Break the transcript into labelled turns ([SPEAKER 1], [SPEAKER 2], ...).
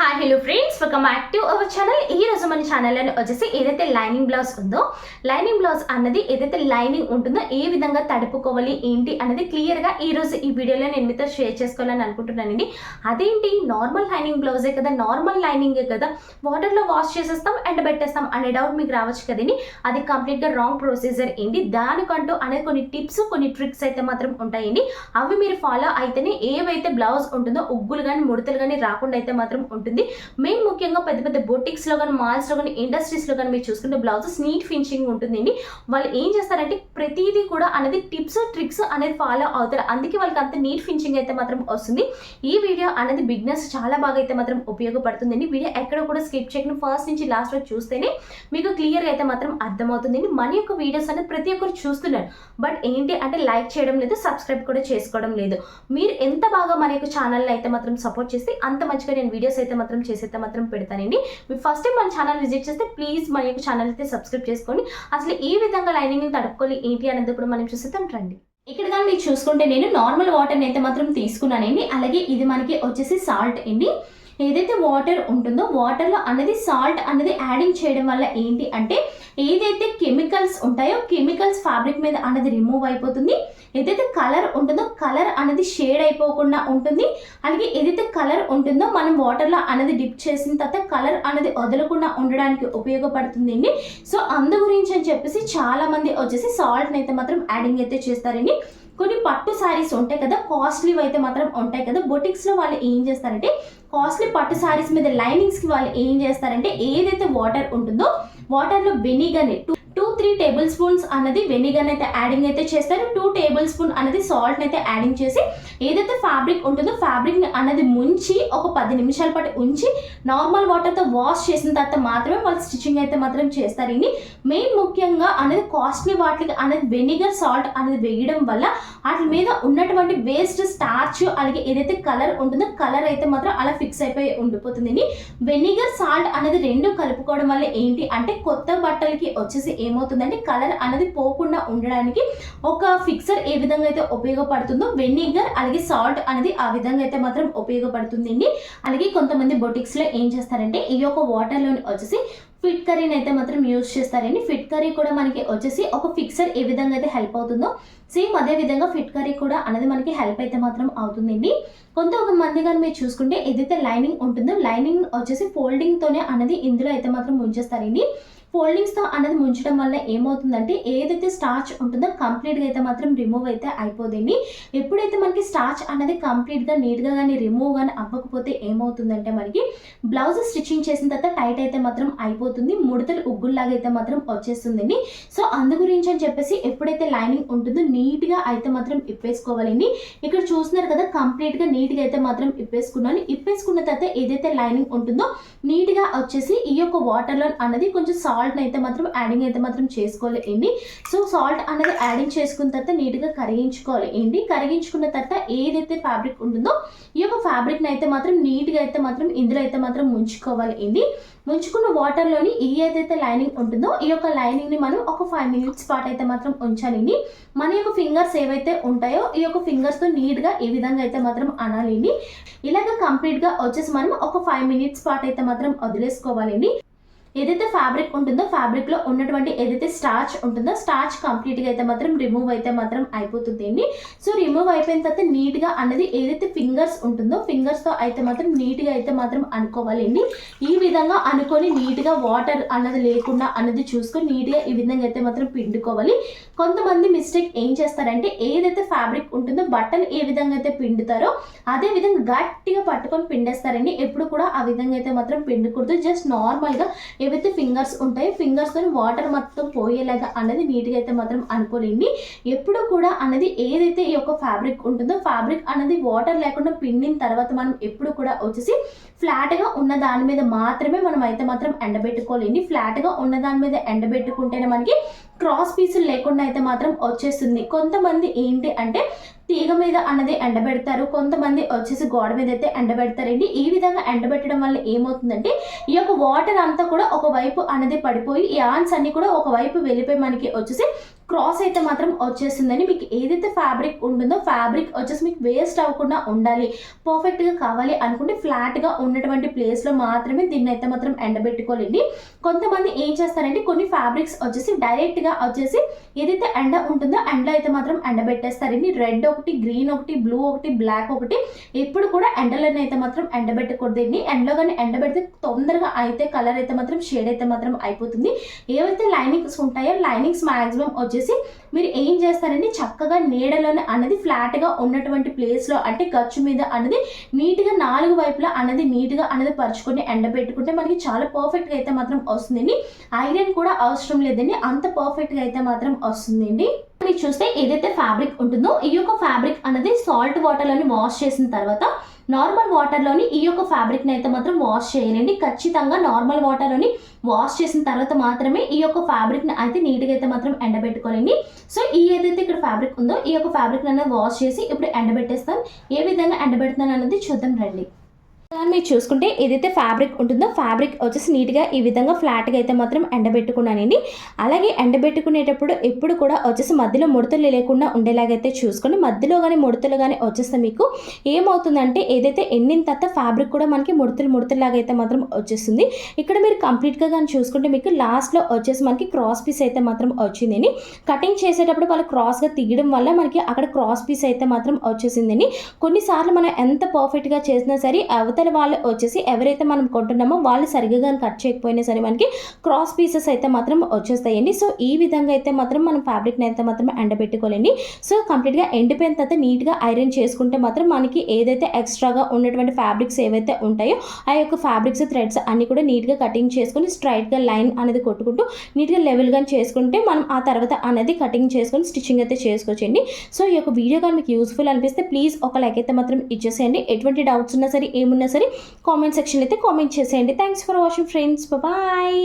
[SPEAKER 1] Hi hello friends welcome back to our channel ఈ రోజు మన ఛానల్లో వచ్చేసి ఏదైతే లైనింగ్ బ్లౌజ్ ఉందో లైనింగ్ బ్లౌజ్ అన్నది ఏదైతే లైనింగ్ ఉంటుందో ఏ విధంగా తడుపుకోవాలి ఏంటి అనేది క్లియర్గా ఈ రోజు ఈ వీడియోలో నేను మీతో షేర్ చేసుకోవాలని అనుకుంటున్నానండి అదేంటి? నార్మల్ లైనింగ్ బ్లౌజే కదా? నార్మల్ లైనింగే కదా? వాటర్లో వాష్ చేసేస్తాం ఎండ పెట్టేస్తాం అనే డౌట్ మీకు రావచ్చు కదండి. అది కంప్లీట్గా రాంగ్ ప్రొసీజర్ ఏంటి? దానికంటూ అనేది కొన్ని టిప్స్ కొన్ని ట్రిక్స్ అయితే మాత్రం ఉంటాయండి. అవి మీరు ఫాలో అయితేనే ఏవైతే బ్లౌజ్ ఉంటుందో ఉగ్గులు కానీ ముడతలు కానీ రాకుండా అయితే మాత్రం ఉంటుంది. మెయిన్ ముఖ్యంగా పెద్ద పెద్ద బొటిక్స్లో కానీ మాల్స్లో కానీ ఇండస్ట్రీస్లో కానీ మీరు చూసుకుంటే బ్లౌజెస్ నీట్ ఫినిషింగ్ ఉంటుందండి. వాళ్ళు ఏం చేస్తారంటే ప్రతిదీ కూడా అనేది టిప్స్ ట్రిక్స్ అనేది ఫాలో అవుతారు. అందుకే వాళ్ళకి అంత నీట్ ఫినిషింగ్ అయితే మాత్రం వస్తుంది. ఈ వీడియో అనేది బిగ్నెస్ చాలా బాగా అయితే మాత్రం ఉపయోగపడుతుందండి. వీడియో ఎక్కడ కూడా స్కిప్ చేయకుండా ఫస్ట్ నుంచి లాస్ట్ వరకు చూస్తేనే మీకు క్లియర్గా అయితే మాత్రం అర్థమవుతుందండి. మన యొక్క వీడియోస్ అనేది ప్రతి ఒక్కరు చూస్తున్నారు. బట్ ఏంటి అంటే లైక్ చేయడం లేదు సబ్స్క్రైబ్ కూడా చేసుకోవడం లేదు. మీరు ఎంత బాగా మన యొక్క ఛానల్ని అయితే మాత్రం సపోర్ట్ చేస్తే అంత మంచిగా నేను వీడియోస్ అయితే మాత్రం చేసేస్తే మాత్రం పెడతానండి. మీరు ఫస్ట్ టైం మన ఛానల్ విజిట్ చేస్తే ప్లీజ్ మన యొక్క ఛానల్ అయితే సబ్స్క్రైబ్ చేసుకోండి. అసలు ఏ విధంగా లైనింగ్ తడుపుకోవాలి ఏంటి అనేది కూడా మనం చూసేద్దాం రండి. ఇక్కడ కానీ మీరు చూసుకుంటే నేను నార్మల్ వాటర్ని అయితే మాత్రం తీసుకున్నానండి. అలాగే ఇది మనకి వచ్చేసి సాల్ట్ అండి. ఏదైతే వాటర్ ఉంటుందో వాటర్లో అనేది సాల్ట్ అనేది యాడింగ్ చేయడం వల్ల ఏంటి అంటే ఏదైతే కెమికల్స్ ఉంటాయో కెమికల్స్ ఫ్యాబ్రిక్ మీద అనేది రిమూవ్ అయిపోతుంది. ఏదైతే కలర్ ఉంటుందో కలర్ అనేది షేడ్ అయిపోకుండా ఉంటుంది. అలాగే ఏదైతే కలర్ ఉంటుందో మనం వాటర్లో అనేది డిప్ చేసిన తర్వాత కలర్ అనేది వదలకుండా ఉండడానికి ఉపయోగపడుతుంది అండి సో అందు గురించి అని చెప్పేసి చాలామంది వచ్చేసి సాల్ట్ని అయితే మాత్రం యాడింగ్ అయితే చేస్తారండి. కొన్ని పట్టు శారీస్ ఉంటాయి కదా కాస్ట్లీ అయితే మాత్రం ఉంటాయి కదా. బొటిక్స్లో వాళ్ళు ఏం చేస్తారంటే కాస్ట్లీ పట్టు శారీస్ మీద లైనింగ్స్కి వాళ్ళు ఏం చేస్తారంటే ఏదైతే వాటర్ ఉంటుందో వాటర్లో వెనిగర్ని నెట్టు టూ త్రీ టేబుల్ స్పూన్స్ అన్నది వెనిగర్ అయితే యాడింగ్ అయితే చేస్తారు. టూ టేబుల్ స్పూన్ అనేది సాల్ట్ అయితే యాడింగ్ చేసి ఏదైతే ఫ్యాబ్రిక్ ఉంటుందో ఫ్యాబ్రిక్ అన్నది ముంచి ఒక పది నిమిషాల పాటు ఉంచి నార్మల్ వాటర్తో వాష్ చేసిన తర్వాత మాత్రమే వాళ్ళు స్టిచ్చింగ్ అయితే మాత్రం చేస్తారు. చేస్తారండి మెయిన్ ముఖ్యంగా అనేది కాస్ట్లీ వాటికి అనేది వెనిగర్ సాల్ట్ అనేది వేయడం వల్ల వాటి మీద ఉన్నటువంటి వేస్ట్ స్టార్చ్ అలాగే ఏదైతే కలర్ ఉంటుందో కలర్ అయితే మాత్రం అలా ఫిక్స్ అయిపోయి ఉండిపోతుంది. వెనిగర్ సాల్ట్ అనేది రెండు కలుపుకోవడం వల్ల ఏంటి అంటే కొత్త బట్టలకి వచ్చేసి ఏమవుతుందంటే కలర్ అనేది పోకుండా ఉండడానికి ఒక ఫిక్సర్ ఏ విధంగా అయితే ఉపయోగపడుతుందో వెనిగర్ అలాగే సాల్ట్ అనేది ఆ విధంగా అయితే మాత్రం ఉపయోగపడుతుందండి. అలాగే కొంతమంది బొటిక్స్లో ఏం చేస్తారంటే ఈ యొక్క వాటర్లోని వచ్చేసి ఫిట్ కర్రీని అయితే మాత్రం యూజ్ చేస్తారండి. ఫిట్ కర్రీ కూడా మనకి వచ్చేసి ఒక ఫిక్సర్ ఏ విధంగా అయితే హెల్ప్ అవుతుందో సేమ్ అదే విధంగా ఫిట్ కర్రీ కూడా అనేది మనకి హెల్ప్ అయితే మాత్రం అవుతుందండి. కొంత ఒక మంది కానీ మీరు చూసుకుంటే ఏదైతే లైనింగ్ ఉంటుందో లైనింగ్ వచ్చేసి ఫోల్డింగ్తోనే అనేది ఇందులో అయితే మాత్రం ఉంచేస్తారండి. ఫోల్డింగ్స్తో అనేది ముంచడం వల్ల ఏమవుతుందంటే ఏదైతే స్టార్చ్ ఉంటుందో కంప్లీట్గా అయితే మాత్రం రిమూవ్ అయితే అయిపోతుంది ఎప్పుడైతే మనకి స్టార్చ్ అనేది కంప్లీట్గా నీట్గా కానీ రిమూవ్ కానీ అవ్వకపోతే ఏమవుతుందంటే మనకి బ్లౌజ్ స్టిచ్చింగ్ చేసిన తర్వాత టైట్ అయితే మాత్రం అయిపోతుంది. ముడతలు ఉగ్గుల్లాగా అయితే మాత్రం వచ్చేస్తుందండి. సో అందు గురించి అని చెప్పేసి ఎప్పుడైతే లైనింగ్ ఉంటుందో నీట్గా అయితే మాత్రం ఇప్పేసుకోవాలండి. ఇక్కడ చూస్తున్నారు కదా కంప్లీట్గా నీట్గా అయితే మాత్రం ఇప్పేసుకున్నాను. ఇప్పేసుకున్న తర్వాత ఏదైతే లైనింగ్ ఉంటుందో నీట్గా వచ్చేసి ఈ యొక్క వాటర్లో అన్నది కొంచెం సాఫ్ట్ సాల్ట్ అయితే మాత్రం యాడింగ్ అయితే మాత్రం చేసుకోవాలి సో సాల్ట్ అనేది యాడింగ్ చేసుకున్న తర్వాత నీట్గా కరిగించుకోవాలి ఏంటి? కరిగించుకున్న తర్వాత ఏదైతే ఫ్యాబ్రిక్ ఉంటుందో ఈ యొక్క ఫ్యాబ్రిక్ని అయితే మాత్రం నీట్గా అయితే మాత్రం ఇందులో అయితే మాత్రం ముంచుకోవాలి ఏంటి? ముంచుకున్న వాటర్లోని ఈ ఏదైతే లైనింగ్ ఉంటుందో ఈ యొక్క లైనింగ్ని మనం ఒక ఫైవ్ మినిట్స్ పాటు అయితే మాత్రం ఉంచాలండి మన యొక్క ఫింగర్స్ ఏవైతే ఉంటాయో ఈ యొక్క ఫింగర్స్తో నీట్గా ఈ విధంగా అయితే మాత్రం అనాలండి ఇలాగ కంప్లీట్గా వచ్చేసి మనం ఒక ఫైవ్ మినిట్స్ పాటు అయితే మాత్రం వదిలేసుకోవాలండి ఏదైతే ఫ్యాబ్రిక్ ఉంటుందో ఫ్యాబ్రిక్లో ఉన్నటువంటి ఏదైతే స్టార్చ్ ఉంటుందో స్టార్చ్ కంప్లీట్గా అయితే మాత్రం రిమూవ్ అయితే మాత్రం అయిపోతుంది అండి. సో రిమూవ్ అయిపోయిన తర్వాత నీట్గా అన్నది ఏదైతే ఫింగర్స్ ఉంటుందో ఫింగర్స్తో అయితే మాత్రం నీట్గా అయితే మాత్రం అనుకోవాలండి ఈ విధంగా అనుకొని నీట్గా వాటర్ అన్నది లేకుండా అన్నది చూసుకొని నీట్గా ఈ విధంగా అయితే మాత్రం పిండుకోవాలి. కొంతమంది మిస్టేక్ ఏం చేస్తారంటే ఏదైతే ఫ్యాబ్రిక్ ఉంటుందో బట్టలు ఏ విధంగా అయితే పిండుతారో అదే విధంగా గట్టిగా పట్టుకొని పిండేస్తారండి. ఎప్పుడు కూడా ఆ విధంగా అయితే మాత్రం పిండకూడదు. జస్ట్ నార్మల్గా ఏవైతే ఫింగర్స్ ఉంటాయో ఫింగర్స్తో వాటర్ మొత్తం పోయేలాగా అనేది నీట్గా అయితే మాత్రం అనుకోలేండి. ఎప్పుడు కూడా అనేది ఏదైతే ఈ యొక్క ఫ్యాబ్రిక్ ఉంటుందో ఫ్యాబ్రిక్ అనేది వాటర్ లేకుండా పిండిన తర్వాత మనం ఎప్పుడు కూడా వచ్చేసి ఫ్లాట్గా ఉన్న దాని మీద మాత్రమే మనం అయితే మాత్రం ఎండబెట్టుకోలేండి. ఫ్లాట్గా ఉన్న దాని మీద ఎండబెట్టుకుంటేనే మనకి క్రాస్ పీసులు లేకుండా అయితే మాత్రం వచ్చేస్తుంది. కొంతమంది ఏంటి అంటే తీగ మీద అన్నది ఎండబెడతారు. కొంతమంది వచ్చేసి గోడ మీద అయితే ఎండబెడతారండి. ఈ విధంగా ఎండబెట్టడం వల్ల ఏమవుతుందంటే ఈ యొక్క వాటర్ అంతా కూడా ఒక వైపు అన్నది పడిపోయి ఈ ఆన్స్ అన్ని కూడా ఒక వైపు వెళ్ళిపోయి మనకి వచ్చేసి క్రాస్ అయితే మాత్రం వచ్చేసిందని మీకు ఏదైతే ఫ్యాబ్రిక్ ఉంటుందో ఫ్యాబ్రిక్ వచ్చేసి మీకు వేస్ట్ అవ్వకుండా ఉండాలి. పర్ఫెక్ట్గా కావాలి అనుకుంటే ఫ్లాట్గా ఉన్నటువంటి ప్లేస్లో మాత్రమే దీన్ని అయితే మాత్రం ఎండబెట్టుకోలేండి కొంతమంది ఏం చేస్తారంటే కొన్ని ఫ్యాబ్రిక్స్ వచ్చేసి డైరెక్ట్గా వచ్చేసి ఏదైతే ఎండ ఉంటుందో ఎండలో అయితే మాత్రం ఎండబెట్టేస్తారండి రెడ్ ఒకటి గ్రీన్ ఒకటి బ్లూ ఒకటి బ్లాక్ ఒకటి ఎప్పుడు కూడా ఎండలోనే అయితే మాత్రం ఎండబెట్టకూడదండి ఎండలో కానీ ఎండబెడితే తొందరగా అయితే కలర్ అయితే మాత్రం షేడ్ అయితే మాత్రం అయిపోతుంది. ఏవైతే లైనింగ్స్ ఉంటాయో లైనింగ్స్ మ్యాక్సిమం వచ్చేసి మీరు ఏం చేస్తారంటే చక్కగా నీడలోనే అన్నది ఫ్లాట్గా ఉన్నటువంటి ప్లేస్లో అంటే ఖర్చు మీద అన్నది నీట్గా నాలుగు వైపులా అన్నది నీట్గా అన్నది పరుచుకొని ఎండబెట్టుకుంటే మనకి చాలా పర్ఫెక్ట్గా అయితే మాత్రం వస్తుందండి ఐరన్ కూడా అవసరం లేదండి. అంత పర్ఫెక్ట్గా అయితే మాత్రం వస్తుందండి. మీరు చూస్తే ఏదైతే ఫ్యాబ్రిక్ ఉంటుందో ఈ యొక్క ఫ్యాబ్రిక్ అనేది సాల్ట్ వాటర్లోని వాష్ చేసిన తర్వాత నార్మల్ వాటర్లోని ఈ యొక్క ఫ్యాబ్రిక్ని అయితే మాత్రం వాష్ చేయాలండి ఖచ్చితంగా నార్మల్ వాటర్లోని వాష్ చేసిన తర్వాత మాత్రమే ఈ యొక్క ఫ్యాబ్రిక్ని అయితే నీట్గా అయితే మాత్రం ఎండబెట్టుకోవాలండి. సో ఈ ఏదైతే ఇక్కడ ఫ్యాబ్రిక్ ఉందో ఈ యొక్క ఫ్యాబ్రిక్ అనేది వాష్ చేసి ఇప్పుడు ఎండబెట్టేస్తాను. ఏ విధంగా ఎండబెడుతున్నాను అనేది చూద్దాం రండి. కానీ మీరు చూసుకుంటే ఏదైతే ఫ్యాబ్రిక్ ఉంటుందో ఫ్యాబ్రిక్ వచ్చేసి నీట్గా ఈ విధంగా ఫ్లాట్గా అయితే మాత్రం ఎండబెట్టుకున్నానండి. అలాగే ఎండబెట్టుకునేటప్పుడు ఎప్పుడు కూడా వచ్చేసి మధ్యలో ముడతలు లేకుండా ఉండేలాగైతే చూసుకోండి. మధ్యలో కానీ ముడతలు కానీ వచ్చేస్తే మీకు ఏమవుతుందంటే ఏదైతే ఎండిన తర్వాత ఫ్యాబ్రిక్ కూడా మనకి ముడతలు ముడతలాగా అయితే మాత్రం వచ్చేస్తుంది. ఇక్కడ మీరు కంప్లీట్గా కానీ చూసుకుంటే మీకు లాస్ట్లో వచ్చేసి మనకి క్రాస్ పీస్ అయితే మాత్రం వచ్చిందండి. కటింగ్ చేసేటప్పుడు వాళ్ళు క్రాస్గా తీయడం వల్ల మనకి అక్కడ క్రాస్ పీస్ అయితే మాత్రం వచ్చేసిందండి. కొన్నిసార్లు మనం ఎంత పర్ఫెక్ట్గా చేసినా సరే అవతల వాళ్ళు వచ్చేసి ఎవరైతే మనం కొంటున్నామో వాళ్ళు సరిగ్గా కానీ కట్ చేయకపోయినా సరే మనకి క్రాస్ పీసెస్ అయితే మాత్రం వచ్చేస్తాయండి. సో ఈ విధంగా అయితే మాత్రం మనం ఫ్యాబ్రిక్ని అయితే మాత్రం ఎండబెట్టుకోలేండి. సో కంప్లీట్గా ఎండిపోయిన తర్వాత నీట్గా ఐరన్ చేసుకుంటే మాత్రం మనకి ఏదైతే ఎక్స్ట్రాగా ఉన్నటువంటి ఫ్యాబ్రిక్స్ ఏవైతే ఉంటాయో ఆ యొక్క ఫ్యాబ్రిక్స్ థ్రెడ్స్ అన్నీ కూడా నీట్గా కటింగ్ చేసుకొని స్ట్రైట్గా లైన్ అనేది కొట్టుకుంటూ నీట్గా లెవెల్గా చేసుకుంటే మనం ఆ తర్వాత అనేది కటింగ్ చేసుకొని స్టిచ్చింగ్ అయితే చేసుకోవచ్చండి. సో ఈ యొక్క వీడియో కానీ మీకు యూస్ఫుల్ అనిపిస్తే ప్లీజ్ ఒక లైక్ అయితే మాత్రం ఇచ్చేసేయండి. ఎటువంటి డౌట్స్ ఉన్నా సరే ఏమున్నా సరే కామెంట్ సెక్షన్ అయితే కామెంట్ చేసేయండి. Thanks for watching friends bye